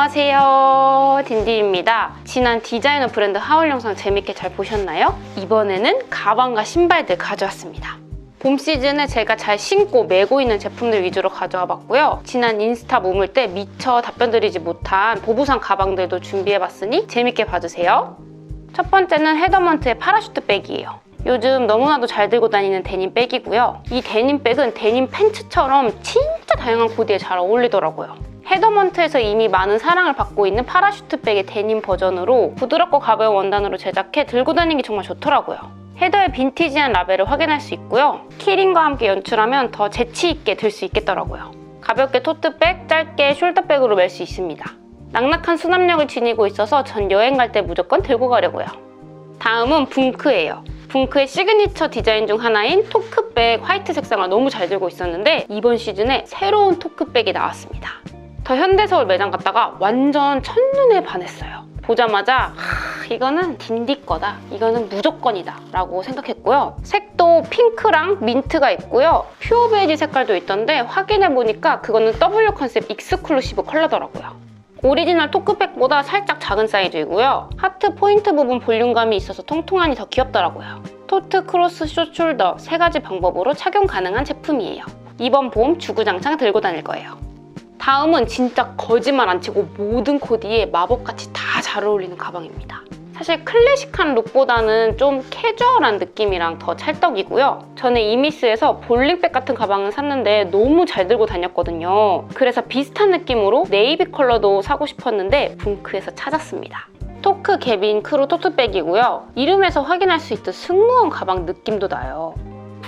안녕하세요. 딘디입니다. 지난 디자이너 브랜드 하울 영상 재밌게 잘 보셨나요? 이번에는 가방과 신발들 가져왔습니다. 봄 시즌에 제가 잘 신고 메고 있는 제품들 위주로 가져와 봤고요. 지난 인스타 모물 때 미처 답변 드리지 못한 보부상 가방들도 준비해 봤으니 재밌게 봐주세요. 첫 번째는 헤더먼트의 파라슈트 백이에요. 요즘 너무나도 잘 들고 다니는 데님 백이고요. 이 데님 백은 데님 팬츠처럼 진짜 다양한 코디에 잘 어울리더라고요 헤더먼트에서 이미 많은 사랑을 받고 있는 파라슈트 백의 데님 버전으로 부드럽고 가벼운 원단으로 제작해 들고 다니기 정말 좋더라고요. 헤더의 빈티지한 라벨을 확인할 수 있고요. 키링과 함께 연출하면 더 재치 있게 들 수 있겠더라고요. 가볍게 토트백, 짧게 숄더백으로 멜 수 있습니다. 낙낙한 수납력을 지니고 있어서 전 여행 갈 때 무조건 들고 가려고요. 다음은 붕크예요. 붕크의 시그니처 디자인 중 하나인 토크백 화이트 색상을 너무 잘 들고 있었는데 이번 시즌에 새로운 토크백이 나왔습니다. 더 현대서울 매장 갔다가 완전 첫눈에 반했어요. 보자마자 하, 이거는 딘디 거다. 이거는 무조건이다. 라고 생각했고요. 색도 핑크랑 민트가 있고요. 퓨어 베이지 색깔도 있던데 확인해보니까 그거는 W 컨셉 익스클루시브 컬러더라고요. 오리지널 토크백보다 살짝 작은 사이즈이고요. 하트 포인트 부분 볼륨감이 있어서 통통하니 더 귀엽더라고요. 토트, 크로스, 숏, 숄더 세 가지 방법으로 착용 가능한 제품이에요. 이번 봄 주구장창 들고 다닐 거예요. 다음은 진짜 거짓말 안 치고 모든 코디에 마법같이 다 잘 어울리는 가방입니다. 사실 클래식한 룩보다는 좀 캐주얼한 느낌이랑 더 찰떡이고요. 전에 이미스에서 볼링백 같은 가방을 샀는데 너무 잘 들고 다녔거든요. 그래서 비슷한 느낌으로 네이비 컬러도 사고 싶었는데 붕크에서 찾았습니다. 토크 개빈 크루 토트백이고요. 이름에서 확인할 수 있듯 승무원 가방 느낌도 나요.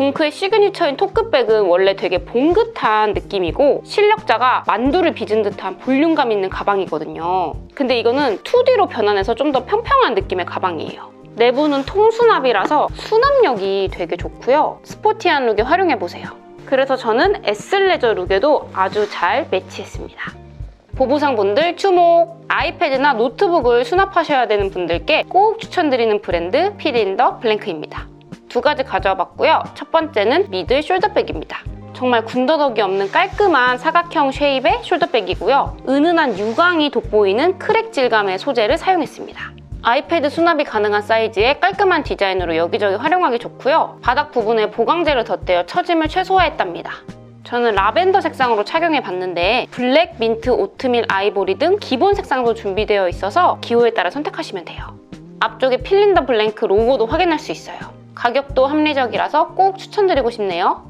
붕크의 시그니처인 토크백은 원래 되게 봉긋한 느낌이고 실력자가 만두를 빚은 듯한 볼륨감 있는 가방이거든요. 근데 이거는 2D로 변환해서 좀 더 평평한 느낌의 가방이에요. 내부는 통수납이라서 수납력이 되게 좋고요. 스포티한 룩에 활용해보세요. 그래서 저는 에슬레저 룩에도 아주 잘 매치했습니다. 보부상 분들 주목! 아이패드나 노트북을 수납하셔야 되는 분들께 꼭 추천드리는 브랜드 피린더 블랭크입니다. 두 가지 가져와 봤고요. 첫 번째는 미들 숄더백입니다. 정말 군더더기 없는 깔끔한 사각형 쉐입의 숄더백이고요. 은은한 유광이 돋보이는 크랙 질감의 소재를 사용했습니다. 아이패드 수납이 가능한 사이즈에 깔끔한 디자인으로 여기저기 활용하기 좋고요. 바닥 부분에 보강제를 덧대어 처짐을 최소화했답니다. 저는 라벤더 색상으로 착용해 봤는데 블랙, 민트, 오트밀, 아이보리 등 기본 색상도 준비되어 있어서 기호에 따라 선택하시면 돼요. 앞쪽에 필린더 블랭크 로고도 확인할 수 있어요. 가격도 합리적이라서 꼭 추천드리고 싶네요.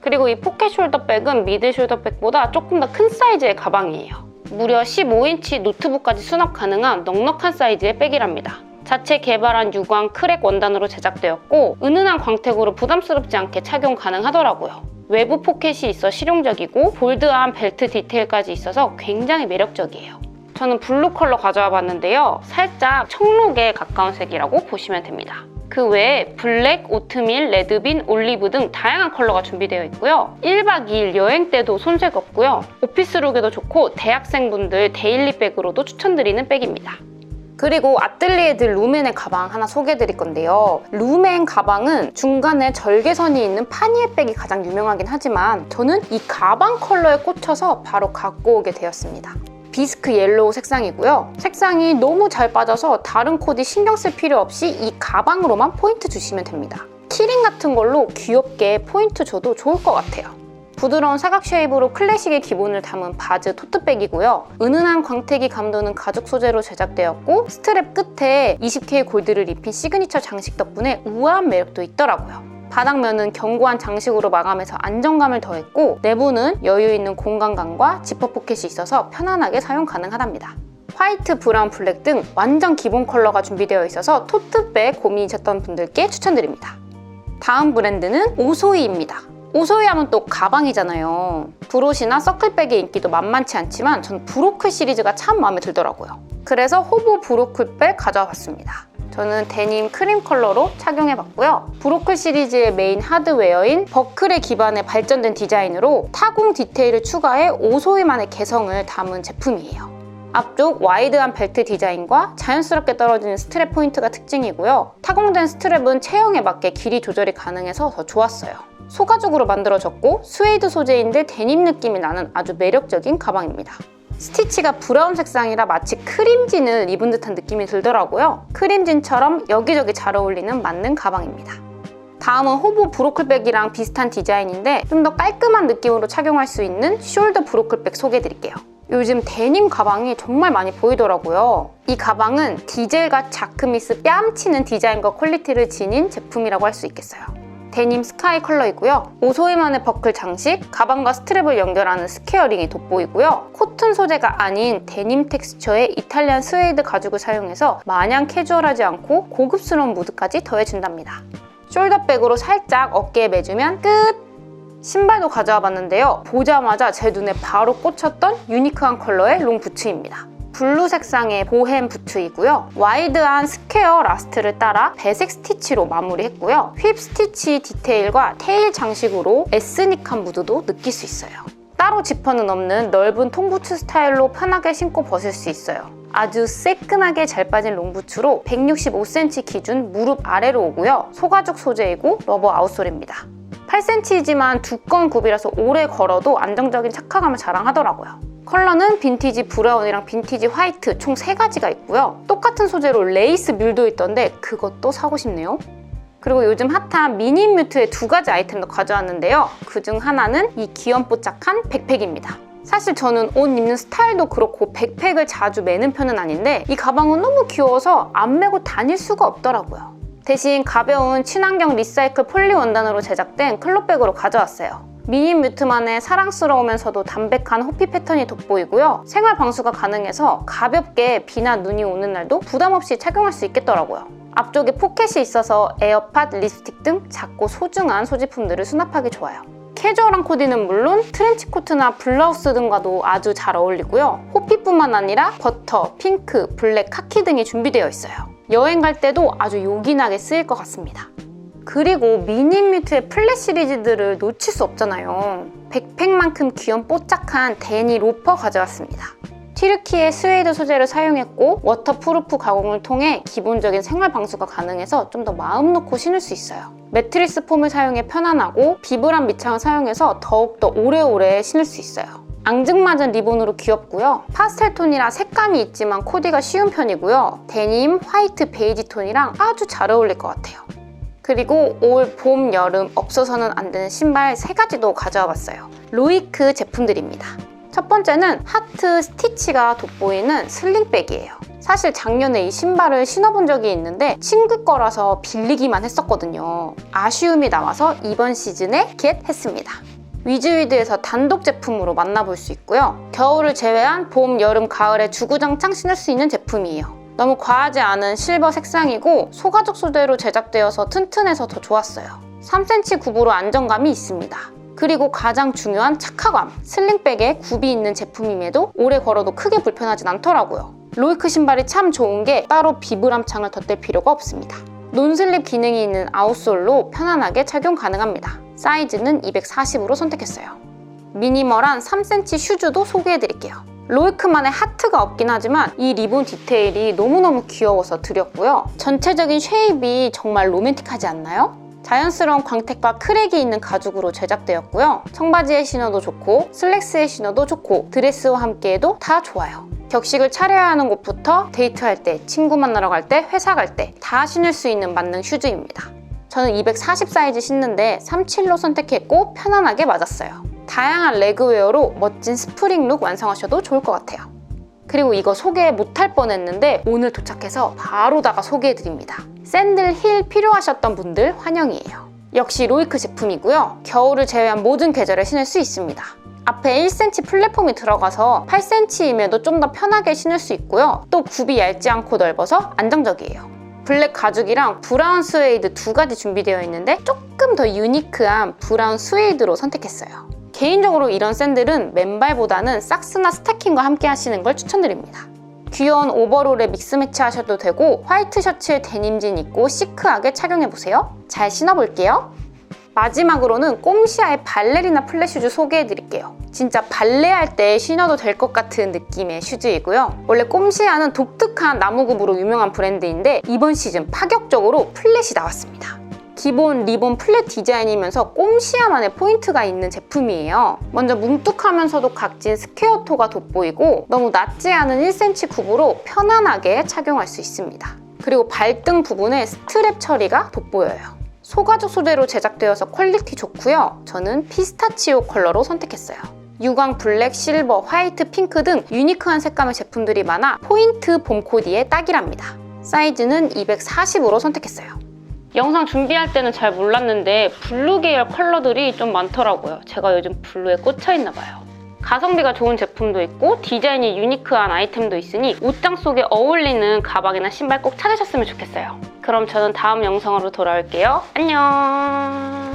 그리고 이 포켓 숄더백은 미드 숄더백보다 조금 더 큰 사이즈의 가방이에요. 무려 15인치 노트북까지 수납 가능한 넉넉한 사이즈의 백이랍니다. 자체 개발한 유광 크랙 원단으로 제작되었고 은은한 광택으로 부담스럽지 않게 착용 가능하더라고요. 외부 포켓이 있어 실용적이고 볼드한 벨트 디테일까지 있어서 굉장히 매력적이에요. 저는 블루 컬러 가져와 봤는데요. 살짝 청록에 가까운 색이라고 보시면 됩니다. 그 외에 블랙, 오트밀, 레드빈, 올리브 등 다양한 컬러가 준비되어 있고요. 1박 2일 여행 때도 손색 없고요. 오피스룩에도 좋고 대학생분들 데일리백으로도 추천드리는 백입니다. 그리고 아뜰리에드 루멘의 가방 하나 소개해드릴 건데요. 루멘 가방은 중간에 절개선이 있는 파니에 백이 가장 유명하긴 하지만 저는 이 가방 컬러에 꽂혀서 바로 갖고 오게 되었습니다. 비스크 옐로우 색상이고요. 색상이 너무 잘 빠져서 다른 코디 신경 쓸 필요 없이 이 가방으로만 포인트 주시면 됩니다. 키링 같은 걸로 귀엽게 포인트 줘도 좋을 것 같아요. 부드러운 사각 쉐입으로 클래식의 기본을 담은 바즈 토트백이고요. 은은한 광택이 감도는 가죽 소재로 제작되었고 스트랩 끝에 20K 골드를 입힌 시그니처 장식 덕분에 우아한 매력도 있더라고요. 바닥면은 견고한 장식으로 마감해서 안정감을 더했고 내부는 여유 있는 공간감과 지퍼 포켓이 있어서 편안하게 사용 가능하답니다. 화이트, 브라운, 블랙 등 완전 기본 컬러가 준비되어 있어서 토트백 고민이셨던 분들께 추천드립니다. 다음 브랜드는 오소이입니다. 오소이 하면 또 가방이잖아요. 브롯이나 서클백의 인기도 만만치 않지만 전 브로클 시리즈가 참 마음에 들더라고요. 그래서 호보 브로클백 가져와 봤습니다. 저는 데님 크림 컬러로 착용해봤고요. 브로클 시리즈의 메인 하드웨어인 버클의 기반에 발전된 디자인으로 타공 디테일을 추가해 오소이만의 개성을 담은 제품이에요. 앞쪽 와이드한 벨트 디자인과 자연스럽게 떨어지는 스트랩 포인트가 특징이고요. 타공된 스트랩은 체형에 맞게 길이 조절이 가능해서 더 좋았어요. 소가죽으로 만들어졌고 스웨이드 소재인데 데님 느낌이 나는 아주 매력적인 가방입니다. 스티치가 브라운 색상이라 마치 크림진을 입은 듯한 느낌이 들더라고요. 크림진처럼 여기저기 잘 어울리는 맞는 가방입니다. 다음은 호보 브로클백이랑 비슷한 디자인인데 좀 더 깔끔한 느낌으로 착용할 수 있는 숄더 브로클백 소개해드릴게요. 요즘 데님 가방이 정말 많이 보이더라고요. 이 가방은 디젤과 자크미스 뺨치는 디자인과 퀄리티를 지닌 제품이라고 할 수 있겠어요. 데님 스카이 컬러이고요. 오소이만의 버클 장식, 가방과 스트랩을 연결하는 스퀘어링이 돋보이고요. 코튼 소재가 아닌 데님 텍스처의 이탈리안 스웨이드 가죽을 사용해서 마냥 캐주얼하지 않고 고급스러운 무드까지 더해준답니다. 숄더백으로 살짝 어깨에 매주면 끝! 신발도 가져와 봤는데요. 보자마자 제 눈에 바로 꽂혔던 유니크한 컬러의 롱 부츠입니다. 블루 색상의 보헤м 부츠이고요. 와이드한 스퀘어 라스트를 따라 배색 스티치로 마무리했고요. 휩 스티치 디테일과 테일 장식으로 에스닉한 무드도 느낄 수 있어요. 따로 지퍼는 없는 넓은 통부츠 스타일로 편하게 신고 벗을 수 있어요. 아주 새끈하게 잘 빠진 롱부츠로 165cm 기준 무릎 아래로 오고요. 소가죽 소재이고 러버 아웃솔입니다. 8cm이지만 두꺼운 굽이라서 오래 걸어도 안정적인 착화감을 자랑하더라고요. 컬러는 빈티지 브라운이랑 빈티지 화이트 총 3가지가 있고요. 똑같은 소재로 레이스 뮬도 있던데 그것도 사고 싶네요. 그리고 요즘 핫한 미니 뮤트의 두 가지 아이템도 가져왔는데요. 그 중 하나는 이 귀염뽀짝한 백팩입니다. 사실 저는 옷 입는 스타일도 그렇고 백팩을 자주 매는 편은 아닌데 이 가방은 너무 귀여워서 안 메고 다닐 수가 없더라고요. 대신 가벼운 친환경 리사이클 폴리 원단으로 제작된 클로백으로 가져왔어요. 미니 뮤트만의 사랑스러우면서도 담백한 호피 패턴이 돋보이고요. 생활 방수가 가능해서 가볍게 비나 눈이 오는 날도 부담 없이 착용할 수 있겠더라고요. 앞쪽에 포켓이 있어서 에어팟, 립스틱 등 작고 소중한 소지품들을 수납하기 좋아요. 캐주얼한 코디는 물론 트렌치 코트나 블라우스 등과도 아주 잘 어울리고요. 호피뿐만 아니라 버터, 핑크, 블랙, 카키 등이 준비되어 있어요. 여행 갈 때도 아주 요긴하게 쓰일 것 같습니다. 그리고 미니뮤트의 플랫 시리즈들을 놓칠 수 없잖아요. 백팩만큼 귀염 뽀짝한 데니 로퍼 가져왔습니다. 튀르키의 스웨이드 소재를 사용했고 워터프루프 가공을 통해 기본적인 생활 방수가 가능해서 좀 더 마음 놓고 신을 수 있어요. 매트리스 폼을 사용해 편안하고 비브란 밑창을 사용해서 더욱더 오래오래 신을 수 있어요. 앙증맞은 리본으로 귀엽고요. 파스텔 톤이라 색감이 있지만 코디가 쉬운 편이고요. 데님, 화이트, 베이지 톤이랑 아주 잘 어울릴 것 같아요. 그리고 올 봄, 여름 없어서는 안 되는 신발 세 가지도 가져와 봤어요. 로이크 제품들입니다. 첫 번째는 하트 스티치가 돋보이는 슬링백이에요. 사실 작년에 이 신발을 신어본 적이 있는데 친구 거라서 빌리기만 했었거든요. 아쉬움이 남아서 이번 시즌에 겟했습니다. 위즈위드에서 단독 제품으로 만나볼 수 있고요. 겨울을 제외한 봄, 여름, 가을에 주구장창 신을 수 있는 제품이에요. 너무 과하지 않은 실버 색상이고 소가죽 소재로 제작되어서 튼튼해서 더 좋았어요. 3cm 굽으로 안정감이 있습니다. 그리고 가장 중요한 착화감. 슬링백에 굽이 있는 제품임에도 오래 걸어도 크게 불편하진 않더라고요. 로이크 신발이 참 좋은 게 따로 비브람 창을 덧댈 필요가 없습니다. 논슬립 기능이 있는 아웃솔로 편안하게 착용 가능합니다. 사이즈는 240으로 선택했어요. 미니멀한 3cm 슈즈도 소개해드릴게요. 로이크만의 하트가 없긴 하지만 이 리본 디테일이 너무너무 귀여워서 드렸고요. 전체적인 쉐입이 정말 로맨틱하지 않나요? 자연스러운 광택과 크랙이 있는 가죽으로 제작되었고요. 청바지에 신어도 좋고 슬랙스에 신어도 좋고 드레스와 함께해도 다 좋아요. 격식을 차려야 하는 곳부터 데이트할 때, 친구 만나러 갈 때, 회사 갈 때 다 신을 수 있는 만능 슈즈입니다. 저는 240 사이즈 신는데 37로 선택했고 편안하게 맞았어요. 다양한 레그웨어로 멋진 스프링 룩 완성하셔도 좋을 것 같아요. 그리고 이거 소개 못할 뻔했는데 오늘 도착해서 바로다가 소개해드립니다. 샌들 힐 필요하셨던 분들 환영이에요. 역시 로이크 제품이고요. 겨울을 제외한 모든 계절에 신을 수 있습니다. 앞에 1cm 플랫폼이 들어가서 8cm임에도 좀 더 편하게 신을 수 있고요. 또 굽이 얇지 않고 넓어서 안정적이에요. 블랙 가죽이랑 브라운 스웨이드 두 가지 준비되어 있는데 조금 더 유니크한 브라운 스웨이드로 선택했어요. 개인적으로 이런 샌들은 맨발보다는 삭스나 스타킹과 함께 하시는 걸 추천드립니다. 귀여운 오버롤에 믹스 매치 하셔도 되고 화이트 셔츠에 데님진 입고 시크하게 착용해보세요. 잘 신어볼게요. 마지막으로는 꼼시아의 발레리나 플랫 슈즈 소개해드릴게요. 진짜 발레할 때 신어도 될 것 같은 느낌의 슈즈이고요. 원래 꼼시아는 독특한 나무굽으로 유명한 브랜드인데 이번 시즌 파격적으로 플랫이 나왔습니다. 기본 리본 플랫 디자인이면서 꼼시야만의 포인트가 있는 제품이에요. 먼저 뭉툭하면서도 각진 스퀘어 토가 돋보이고 너무 낮지 않은 1cm 굽으로 편안하게 착용할 수 있습니다. 그리고 발등 부분에 스트랩 처리가 돋보여요. 소가죽 소재로 제작되어서 퀄리티 좋고요. 저는 피스타치오 컬러로 선택했어요. 유광 블랙, 실버, 화이트, 핑크 등 유니크한 색감의 제품들이 많아 포인트 봄 코디에 딱이랍니다. 사이즈는 240으로 선택했어요. 영상 준비할 때는 잘 몰랐는데 블루 계열 컬러들이 좀 많더라고요. 제가 요즘 블루에 꽂혀 있나 봐요. 가성비가 좋은 제품도 있고 디자인이 유니크한 아이템도 있으니 옷장 속에 어울리는 가방이나 신발 꼭 찾으셨으면 좋겠어요. 그럼 저는 다음 영상으로 돌아올게요. 안녕!